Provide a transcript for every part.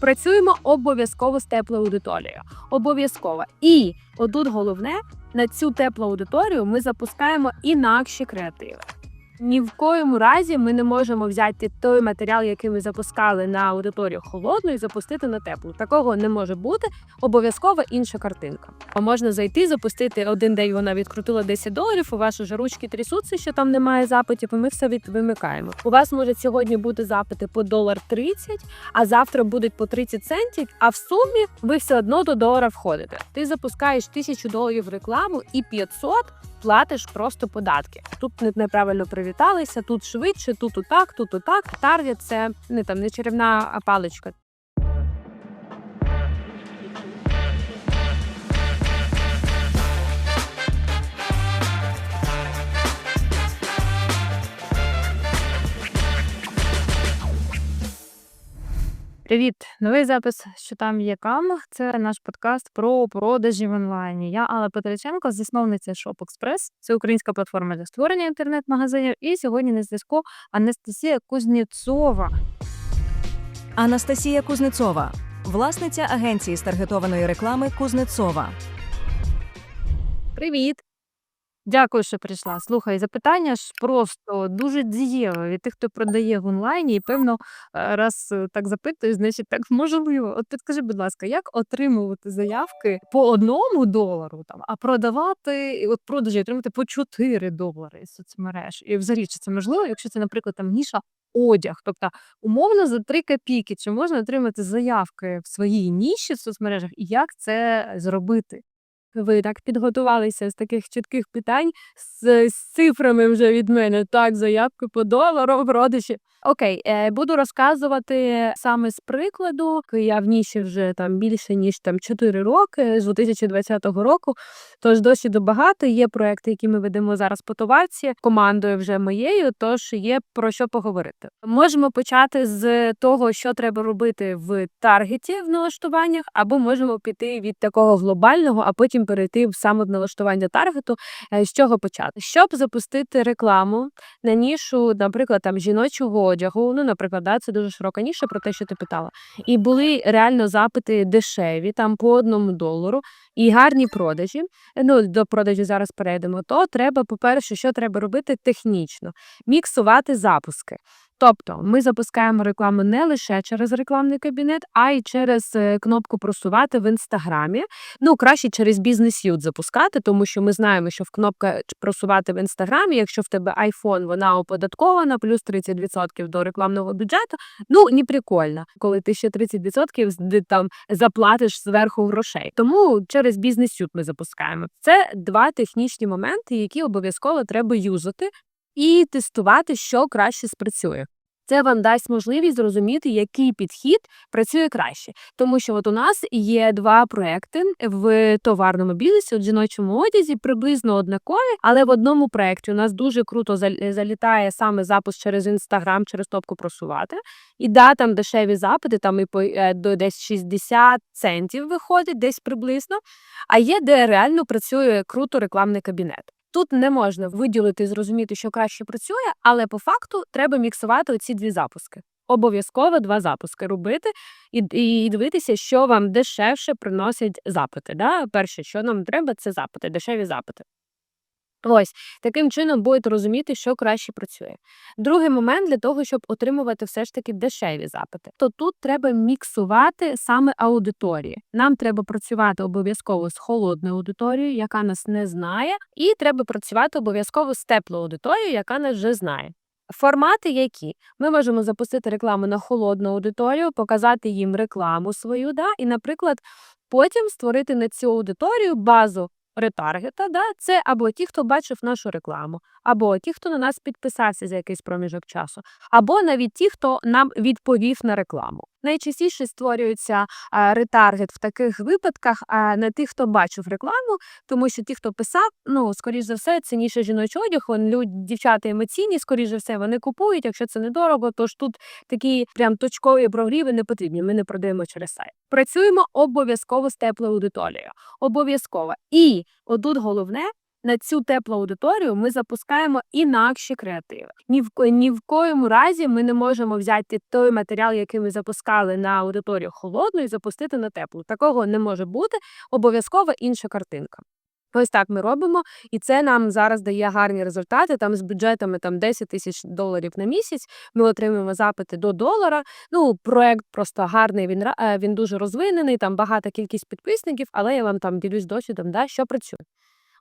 Працюємо обов'язково з теплою аудиторією. Обов'язково. І отут головне, на цю теплу аудиторію ми запускаємо інакші креативи. Ні в коєму разі ми не можемо взяти той матеріал, який ми запускали на аудиторію холодну, і запустити на теплу. Такого не може бути. Обов'язково інша картинка. А можна зайти, запустити один день. Вона відкрутила 10 доларів. У вас уже ручки трясуться, що там немає запитів. І ми все вимикаємо. У вас може сьогодні бути запити по долар 30, а завтра будуть по 30 центів. А в сумі ви все одно до долара входите. Ти запускаєш тисячу доларів рекламу і 500 платиш просто податки. Тут не- неправильно привіталися, тут швидше, тут отак, тут отак. Таргет це не там не чарівна паличка. Привіт! Новий запис, що там є кам. Це наш подкаст про продажі в онлайні. Я Алла Петриченко, засновниця ShopExpress. Це українська платформа для створення інтернет-магазинів. І сьогодні на зв'язку Анастасія Кузнєцова. Анастасія Кузнецова, власниця агенції з таргетованої реклами Кузнецова. Привіт! Дякую, що прийшла. Слухай, запитання ж просто дуже дієве від тих, хто продає в онлайні, і певно, е, раз е, так запитую, значить так можливо. От підкажи, будь ласка, як отримувати заявки по одному долару, там, а продавати от продажі отримати по 4 долари з соцмереж? І взагалі, чи це можливо, якщо це, наприклад, там ніша одяг, тобто умовно за 3 копійки, чи можна отримати заявки в своїй ніші в соцмережах, і як це зробити? Ви так підготувалися з таких чітких питань з, з цифрами вже від мене. Так, заявки по долару, продажі. Окей, е, буду розказувати саме з прикладу. Я в ніші вже там більше ніж там 4 роки з 2020 року. Тож досвіду багато. Є проекти, які ми ведемо зараз по товарці командою вже моєю. Тож є про що поговорити. Можемо почати з того, що треба робити в таргеті в налаштуваннях, або можемо піти від такого глобального, а потім перейти в саме в налаштування таргету. Е, З чого почати? Щоб запустити рекламу на нішу, наприклад, там жіночого одягу. Ну, наприклад, да, це дуже широка ніша про те, що ти питала. І були реально запити дешеві, там по одному долару, і гарні продажі. Ну, до продажі зараз перейдемо. То треба, по-перше, що треба робити технічно: міксувати запуски. Тобто ми запускаємо рекламу не лише через рекламний кабінет, а й через е, кнопку просувати в інстаграмі. Ну, краще через бізнес ют запускати, тому що ми знаємо, що в кнопка просувати в інстаграмі, якщо в тебе iPhone, вона оподаткована, плюс 30% до рекламного бюджету. Ну, не прикольно, коли ти ще 30% з- там заплатиш зверху грошей. Тому через бізнес ют ми запускаємо. Це два технічні моменти, які обов'язково треба юзати і тестувати, що краще спрацює. Це вам дасть можливість зрозуміти, який підхід працює краще. Тому що от у нас є два проекти в товарному бізнесі, в жіночому одязі, приблизно однакові, але в одному проекті у нас дуже круто залітає саме запуск через інстаграм, через топку просувати. І да, там дешеві запити, там і по е, до десь 60 центів виходить, десь приблизно. А є, де реально працює круто рекламний кабінет. Тут не можна виділити і зрозуміти, що краще працює, але по факту треба міксувати оці дві запуски. Обов'язково два запуски робити і, і дивитися, що вам дешевше приносять запити. Да? Перше, що нам треба, це запити, дешеві запити. Ось таким чином будете розуміти, що краще працює. Другий момент для того, щоб отримувати все ж таки дешеві запити, то тут треба міксувати саме аудиторії. Нам треба працювати обов'язково з холодною аудиторією, яка нас не знає, і треба працювати обов'язково з теплою аудиторією, яка нас вже знає. Формати які ми можемо запустити рекламу на холодну аудиторію, показати їм рекламу свою, да, і, наприклад, потім створити на цю аудиторію базу ретаргета. Да, це або ті, хто бачив нашу рекламу, або ті, хто на нас підписався за якийсь проміжок часу, або навіть ті, хто нам відповів на рекламу. Найчастіше створюється ретаргет в таких випадках а, не тих, хто бачив рекламу, тому що ті, хто писав, ну скоріш за все, цінніше жіночий одяг. Вони люди, дівчата емоційні, скоріш за все, вони купують. Якщо це недорого, тож тут такі прям точкові прогріви не потрібні. Ми не продаємо через сайт. Працюємо обов'язково з теплою аудиторією. Обов'язково. І отут головне на цю теплу аудиторію ми запускаємо інакші креативи. Ні в ні в коєму разі ми не можемо взяти той матеріал, який ми запускали на аудиторію холодну, і запустити на теплу. Такого не може бути. Обов'язково інша картинка. Ось так ми робимо, і це нам зараз дає гарні результати. Там з бюджетами там 10 тисяч доларів на місяць. Ми отримуємо запити до долара. Ну, проект просто гарний. Він е, він дуже розвинений. Там багата кількість підписників, але я вам там ділюсь досвідом, да, що працює.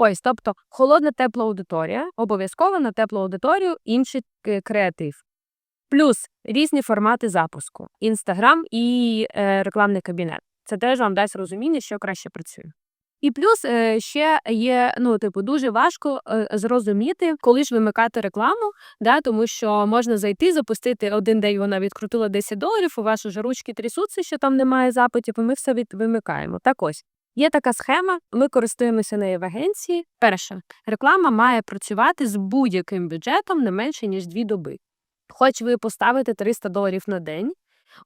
Ось, тобто, холодна тепла аудиторія, обов'язково на теплу аудиторію інший креатив. Плюс різні формати запуску: інстаграм і е, рекламний кабінет. Це теж вам дасть розуміння, що краще працює. І плюс е, ще є, ну, типу, дуже важко е, зрозуміти, коли ж вимикати рекламу, да, тому що можна зайти, запустити один день, вона відкрутила 10 доларів, у вас уже ручки трясуться, що там немає запитів, і ми все від вимикаємо. Так ось. Є така схема, ми користуємося нею в агенції. Перше, реклама має працювати з будь-яким бюджетом не менше, ніж дві доби. Хоч ви поставите 300 доларів на день,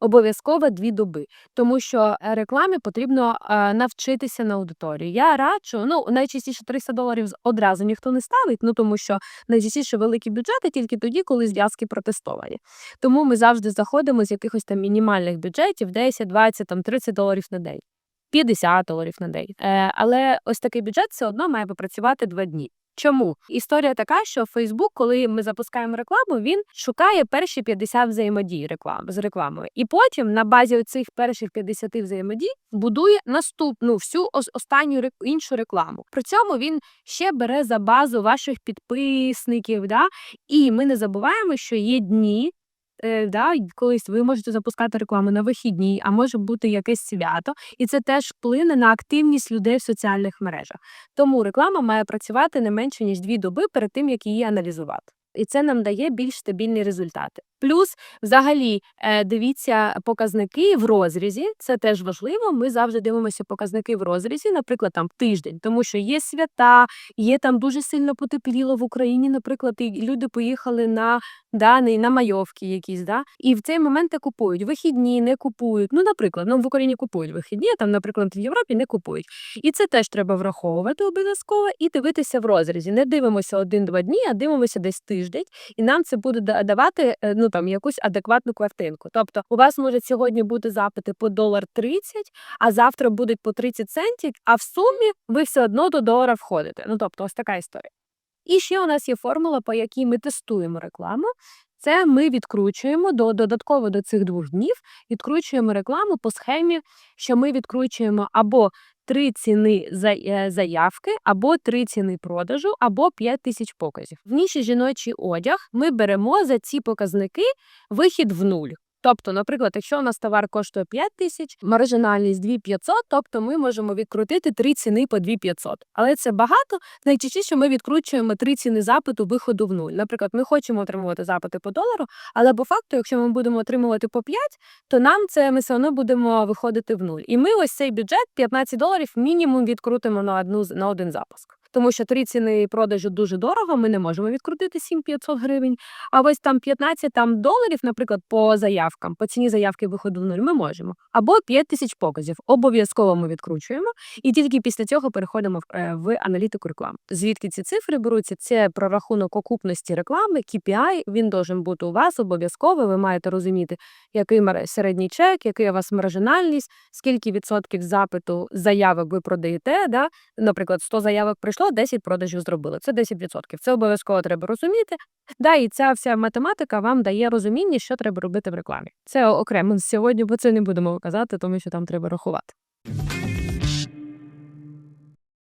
обов'язково дві доби, тому що е, рекламі потрібно е, навчитися на аудиторії. Я раджу, ну найчастіше 300 доларів одразу ніхто не ставить, ну тому що найчастіше великі бюджети тільки тоді, коли зв'язки протестовані. Тому ми завжди заходимо з якихось там мінімальних бюджетів 10, 20, там 30 доларів на день. 50 доларів на день. Е, але ось такий бюджет все одно має попрацювати два дні. Чому історія така, що Facebook, коли ми запускаємо рекламу, він шукає перші 50 взаємодій реклам з рекламою, і потім на базі цих перших 50 взаємодій будує наступну всю останню іншу рекламу. При цьому він ще бере за базу ваших підписників. Да? І ми не забуваємо, що є дні. Е, Да, колись ви можете запускати рекламу на вихідні, а може бути якесь свято, і це теж вплине на активність людей в соціальних мережах. Тому реклама має працювати не менше ніж дві доби перед тим, як її аналізувати. І це нам дає більш стабільні результати. Плюс, взагалі, е, дивіться показники в розрізі. Це теж важливо. Ми завжди дивимося показники в розрізі, наприклад, там тиждень, тому що є свята, є там дуже сильно потепліло в Україні. Наприклад, і люди поїхали на даний на майовки якісь, да і в цей момент не купують. Вихідні не купують. Ну, наприклад, ну в Україні купують вихідні, а там, наприклад, в Європі не купують. І це теж треба враховувати обов'язково і дивитися в розрізі. Не дивимося один-два дні, а дивимося десь тиждень, і нам це буде давати е, ну там якусь адекватну картинку. Тобто, у вас можуть сьогодні бути запити по долар 30, а завтра будуть по 30 центів, а в сумі ви все одно до долара входите. Ну тобто, ось така історія. І ще у нас є формула, по якій ми тестуємо рекламу. Це ми відкручуємо до додатково до цих двох днів, відкручуємо рекламу по схемі, що ми відкручуємо або три ціни е, заявки, або три ціни продажу, або 5 тисяч показів. В ніші жіночий одяг ми беремо за ці показники вихід в нуль. Тобто, наприклад, якщо у нас товар коштує 5 тисяч, маржинальність 2500, тобто ми можемо відкрутити три ціни по 2500. Але це багато. Найчастіше ми відкручуємо три ціни запиту виходу в нуль. Наприклад, ми хочемо отримувати запити по долару, але по факту, якщо ми будемо отримувати по 5, то нам це ми все одно будемо виходити в нуль. І ми ось цей бюджет 15 доларів мінімум відкрутимо на одну на один запуск. Тому що три ціни продажу дуже дорого, ми не можемо відкрутити 7500 гривень. А ось там 15 там, доларів, наприклад, по заявкам, по ціні заявки виходу в нуль, ми можемо. Або 5 тисяч показів. Обов'язково ми відкручуємо, і тільки після цього переходимо в, е, в аналітику реклами. Звідки ці цифри беруться? Це прорахунок окупності реклами, KPI, він должен бути у вас обов'язково. Ви маєте розуміти, який середній чек, який у вас маржинальність, скільки відсотків запиту заявок ви продаєте. Да? Наприклад, 100 заявок прийшло, 10 продажів зробили. Це 10%. Це обов'язково треба розуміти. Да, і ця вся математика вам дає розуміння, що треба робити в рекламі. Це окремо сьогодні, бо це не будемо казати, тому що там треба рахувати.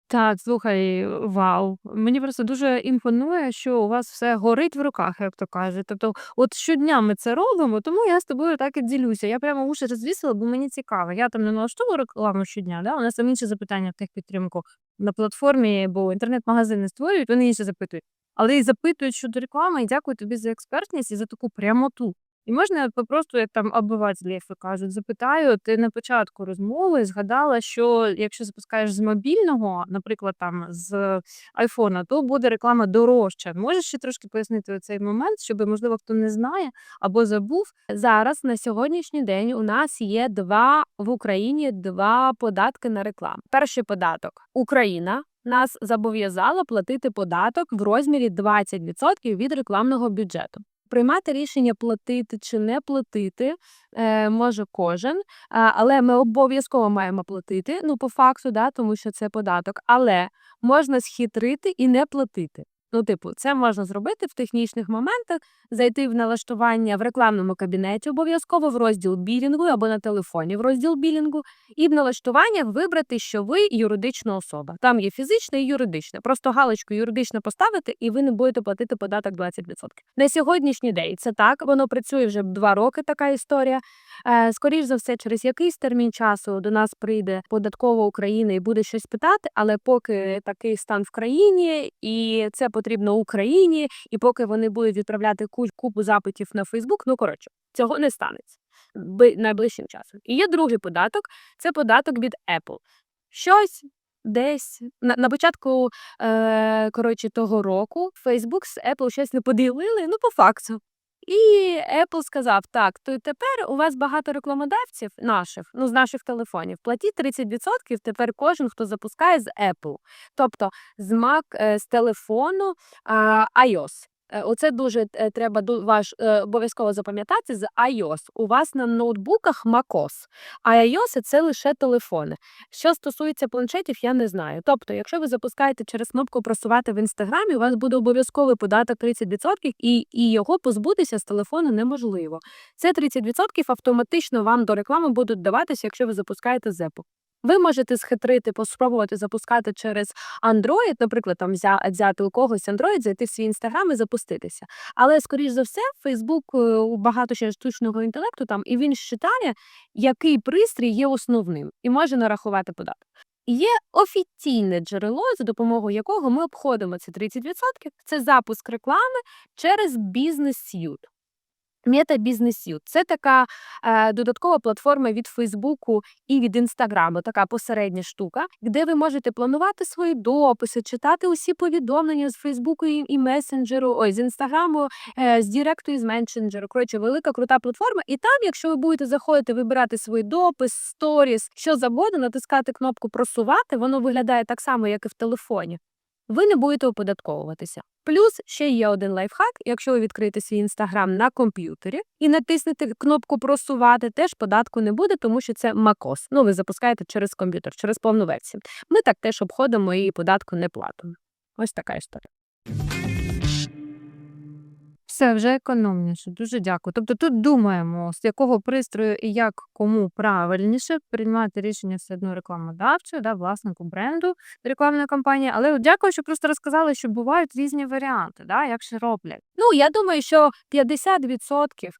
Так, слухай, вау. Мені просто дуже імпонує, що у вас все горить в руках, як то кажуть. Тобто, от щодня ми це робимо, тому я з тобою так і ділюся. Я прямо уші розвісила, бо мені цікаво. Я там не налаштовую рекламу щодня, да? у нас там інші запитання в техпідтримку на платформі, бо інтернет-магазини створюють, вони інші запитують. Але і запитують щодо реклами, і дякую тобі за експертність і за таку прямоту. І можна попросту, як там обиватель, як то кажуть, запитаю, ти на початку розмови згадала, що якщо запускаєш з мобільного, наприклад, там з айфона, то буде реклама дорожча. Можеш ще трошки пояснити цей момент, щоб, можливо, хто не знає або забув. Зараз на сьогоднішній день у нас є два в Україні два податки на рекламу. Перший податок Україна. нас зобов'язала платити податок в розмірі 20% від рекламного бюджету. Приймати рішення платити чи не платити е, може кожен, але ми обов'язково маємо платити. Ну, по факту, да, тому що це податок. Але можна схитрити і не платити. Ну, типу, це можна зробити в технічних моментах, зайти в налаштування в рекламному кабінеті, обов'язково в розділ білінгу або на телефоні в розділ білінгу, і в налаштуваннях вибрати, що ви юридична особа. Там є фізична і юридична. Просто галочку юридична поставити, і ви не будете платити податок 20%. На сьогоднішній день це так, воно працює вже два роки. Така історія. Е, Скоріш за все, через якийсь термін часу до нас прийде податкова України і буде щось питати, але поки такий стан в країні, і це потрібно Україні, і поки вони будуть відправляти купу запитів на Фейсбук, ну коротше, цього не станеться найближчим часом. І є другий податок це податок від Apple. Щось. Десь на, на початку е, коротше, того року Facebook з Apple щось не поділили, ну по факту. І Apple сказав: так, то тепер у вас багато рекламодавців наших, ну з наших телефонів. Платіть 30% тепер кожен, хто запускає з Apple. Тобто з Mac, е, з телефону iOS. Е, Оце дуже е, треба ваш е, обов'язково запам'ятати з iOS. У вас на ноутбуках macOS, а iOS – це лише телефони. Що стосується планшетів, я не знаю. Тобто, якщо ви запускаєте через кнопку просувати в інстаграмі, у вас буде обов'язковий податок 30% і, і його позбутися з телефону неможливо. Це 30% автоматично вам до реклами будуть даватися, якщо ви запускаєте з Apple. Ви можете схитрити, спробувати запускати через Android, наприклад, там взя- взяти у когось Android, зайти в свій інстаграм і запуститися. Але, скоріш за все, Facebook е, багато ще штучного інтелекту там, і він считає, який пристрій є основним, і може нарахувати податок. Є офіційне джерело, за допомогою якого ми обходимо ці 30%. Це запуск реклами через Business Meta Business Suite – це така е, додаткова платформа від Фейсбуку і від Інстаграму, така посередня штука, де ви можете планувати свої дописи, читати усі повідомлення з Фейсбуку і, і месенджеру, ой, з Інстаграму, е, з Діректу і з месенджеру. Коротше, велика крута платформа. І там, якщо ви будете заходити, вибирати свій допис, сторіс, що завгодно, натискати кнопку просувати, воно виглядає так само, як і в телефоні. Ви не будете оподатковуватися. Плюс ще є один лайфхак. Якщо ви відкриєте свій інстаграм на комп'ютері і натиснете кнопку просувати, теж податку не буде, тому що це macOS. Ну, ви запускаєте через комп'ютер, через повну версію. Ми так теж обходимо і податку не платимо. Ось така історія. Все вже економніше. Дуже дякую. Тобто тут думаємо, з якого пристрою і як кому правильніше приймати рішення все одно рекламодавчою, да, власнику бренду рекламної кампанії. Але от дякую, що просто розказали, що бувають різні варіанти, да, як ще роблять. Ну, я думаю, що 50%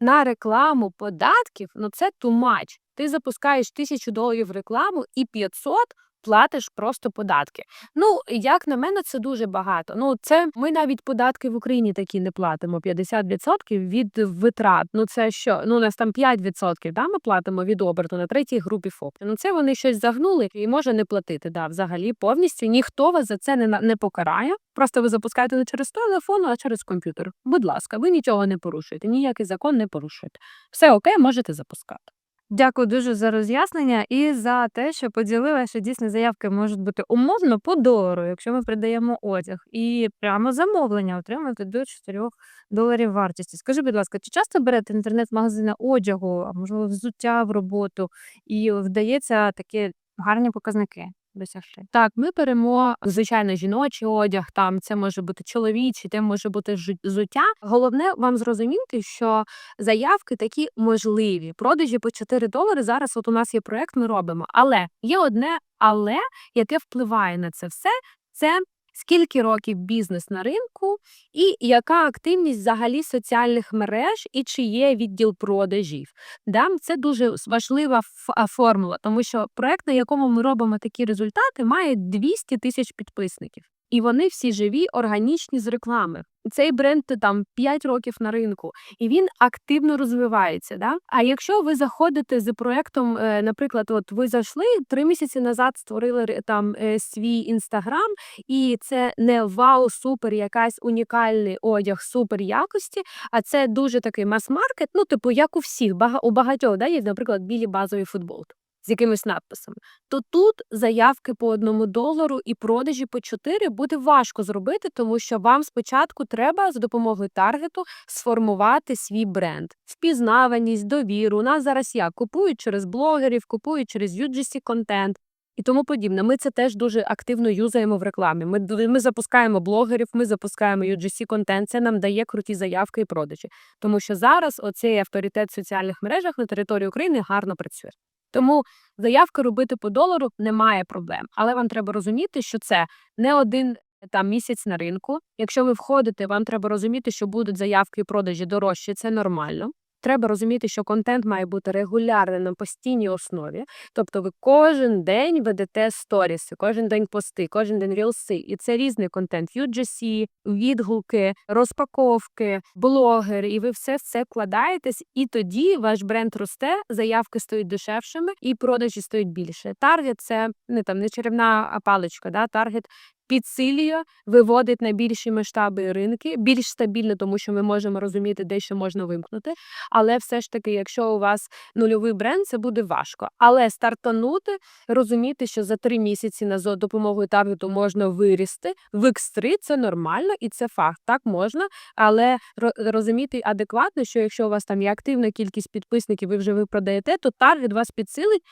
на рекламу податків ну це much. Ти запускаєш тисячу доларів рекламу і 500 платиш просто податки. Ну, як на мене, це дуже багато. Ну, це ми навіть податки в Україні такі не платимо. 50% від витрат. Ну це що? Ну, у нас там 5% да, ми платимо від оберту на третій групі ФОП. Ну це вони щось загнули і може не платити. Да, взагалі повністю ніхто вас за це не не покарає. Просто ви запускаєте не через телефон, а через комп'ютер. Будь ласка, ви нічого не порушуєте, ніякий закон не порушуєте. Все окей, можете запускати. Дякую дуже за роз'яснення і за те, що поділила, що дійсно заявки можуть бути умовно по долару, якщо ми придаємо одяг, і прямо замовлення отримати до 4 доларів вартості. Скажи, будь ласка, чи часто берете інтернет-магазини одягу, а можливо, взуття в роботу, і вдається такі гарні показники досягти? Так, ми беремо звичайно жіночий одяг. Там це може бути чоловічий, це може бути взуття. Головне вам зрозуміти, що заявки такі можливі. Продажі по 4 долари. Зараз от у нас є проект, ми робимо. Але є одне але, яке впливає на це все. Це скільки років бізнес на ринку, і яка активність взагалі соціальних мереж, і чи є відділ продажів. Да, це дуже важлива формула, тому що проект, на якому ми робимо такі результати, має 200 тисяч підписників. І вони всі живі, органічні з реклами. Цей бренд е, там 5 років на ринку, і він активно розвивається. Да? А якщо ви заходите з проектом, е, наприклад, от ви зайшли три місяці назад, створили там е, свій інстаграм, і це не вау, супер, якась унікальний одяг супер якості, а це дуже такий мас-маркет. Ну, типу, як у всіх, у багатьох да, є, наприклад, білі базові футболки. З якимись надписами, то тут заявки по одному долару і продажі по 4 буде важко зробити, тому що вам спочатку треба за допомогою таргету сформувати свій бренд, впізнаваність, довіру. У нас зараз як купують через блогерів, купують через UGC контент. І тому подібне. Ми це теж дуже активно юзаємо в рекламі. Ми, ми запускаємо блогерів, ми запускаємо UGC контент. Це нам дає круті заявки і продажі. Тому що зараз оцей авторитет в соціальних мережах на території України гарно працює. Тому заявки робити по долару немає проблем. Але вам треба розуміти, що це не один там місяць на ринку. Якщо ви входите, вам треба розуміти, що будуть заявки і продажі дорожчі. Це нормально. Треба розуміти, що контент має бути регулярним на постійній основі. Тобто ви кожен день ведете сторіси, кожен день пости, кожен день рілси. І це різний контент. UGC, відгуки, розпаковки, блогер, і ви все це вкладаєтесь, і тоді ваш бренд росте, заявки стають дешевшими і продажі стають більше. Таргет це не там не чарівна паличка, да? таргет. Підсилює, виводить на більші масштаби ринки, більш стабільно, тому що ми можемо розуміти, де що можна вимкнути. Але все ж таки, якщо у вас нульовий бренд, це буде важко. Але стартанути, розуміти, що за три місяці на допомогою таргету можна вирісти в X3 це нормально і це факт. Так можна, але розуміти адекватно, що якщо у вас там є активна кількість підписників, ви вже ви продаєте, то таргет вас підсилить,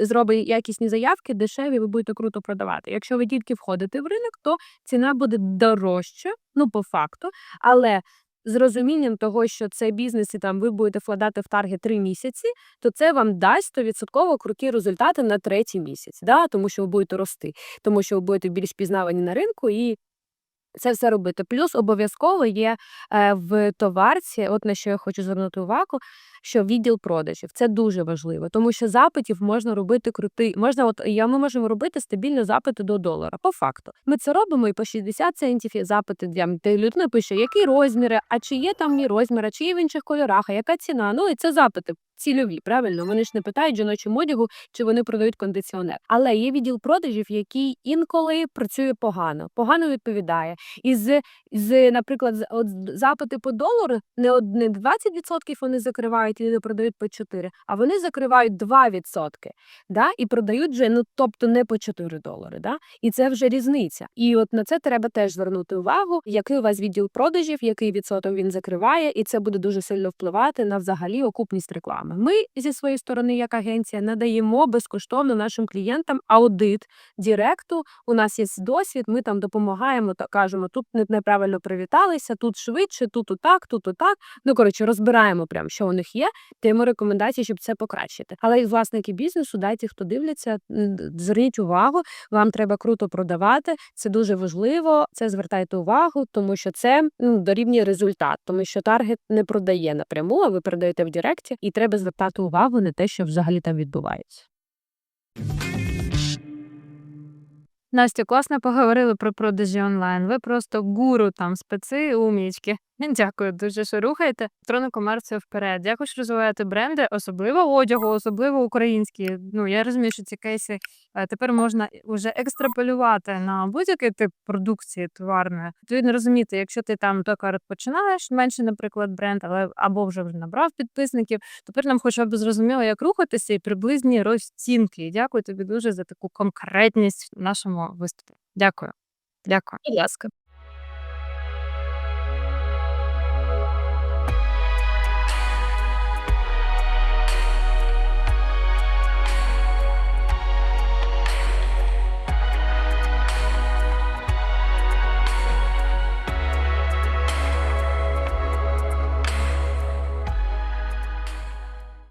зробить якісні заявки, дешеві, ви будете круто продавати. Якщо ви тільки входите в ринок, то ціна буде дорожча, ну по факту, але. З розумінням того, що це бізнес, і там ви будете вкладати в таргет три місяці, то це вам дасть 100% круті результати на третій місяць, да? тому що ви будете рости, тому що ви будете більш пізнавані на ринку і це все робити. Плюс обов'язково є е, в товарці, от на що я хочу звернути увагу, що відділ продажів це дуже важливо, тому що запитів можна робити крутий. Можна, от я ми можемо робити стабільно запити до долара. По факту, ми це робимо і по 60 центів є запити для людина пише, які розміри, а чи є там мій розмір, а чи є в інших кольорах, а яка ціна. Ну і це запити. Цільові, правильно, вони ж не питають жіночому одягу, чи вони продають кондиціонер. Але є відділ продажів, який інколи працює погано, погано відповідає. І з, з наприклад, от запити по долару не од- не 20% вони закривають і не продають по 4, а вони закривають 2%, да, і продають вже, ну тобто не по 4 долари. Да? І це вже різниця. І от на це треба теж звернути увагу, який у вас відділ продажів, який відсоток він закриває, і це буде дуже сильно впливати на взагалі окупність реклами. Ми зі своєї сторони, як агенція, надаємо безкоштовно нашим клієнтам аудит директу. У нас є досвід, ми там допомагаємо та кажемо, тут неправильно привіталися, тут швидше, тут отак, тут отак. Ну коротше, розбираємо прям, що у них є, даємо рекомендації, щоб це покращити. Але і власники бізнесу, дайте хто дивляться, зверніть увагу. Вам треба круто продавати. Це дуже важливо. Це звертайте увагу, тому що це ну, дорівнює результат, тому що таргет не продає напряму, а ви продаєте в Директі, і треба звертати увагу на те, що взагалі там відбувається. Настя, класно поговорили про продажі онлайн. Ви просто гуру там специ, умнічки. Дякую дуже, що рухаєте електронну вперед. Дякую, що розвиваєте бренди, особливо одягу, особливо українські. Ну я розумію, що ці кейси е, тепер можна вже екстраполювати на будь-який тип продукції товарної. Відповідно розуміти, якщо ти там тільки починаєш менше, наприклад, бренд, але або вже набрав підписників, тепер нам хоча б зрозуміло, як рухатися і приблизні розцінки. Дякую тобі дуже за таку конкретність в нашому виступі. Дякую. Дякую. Будь ласка.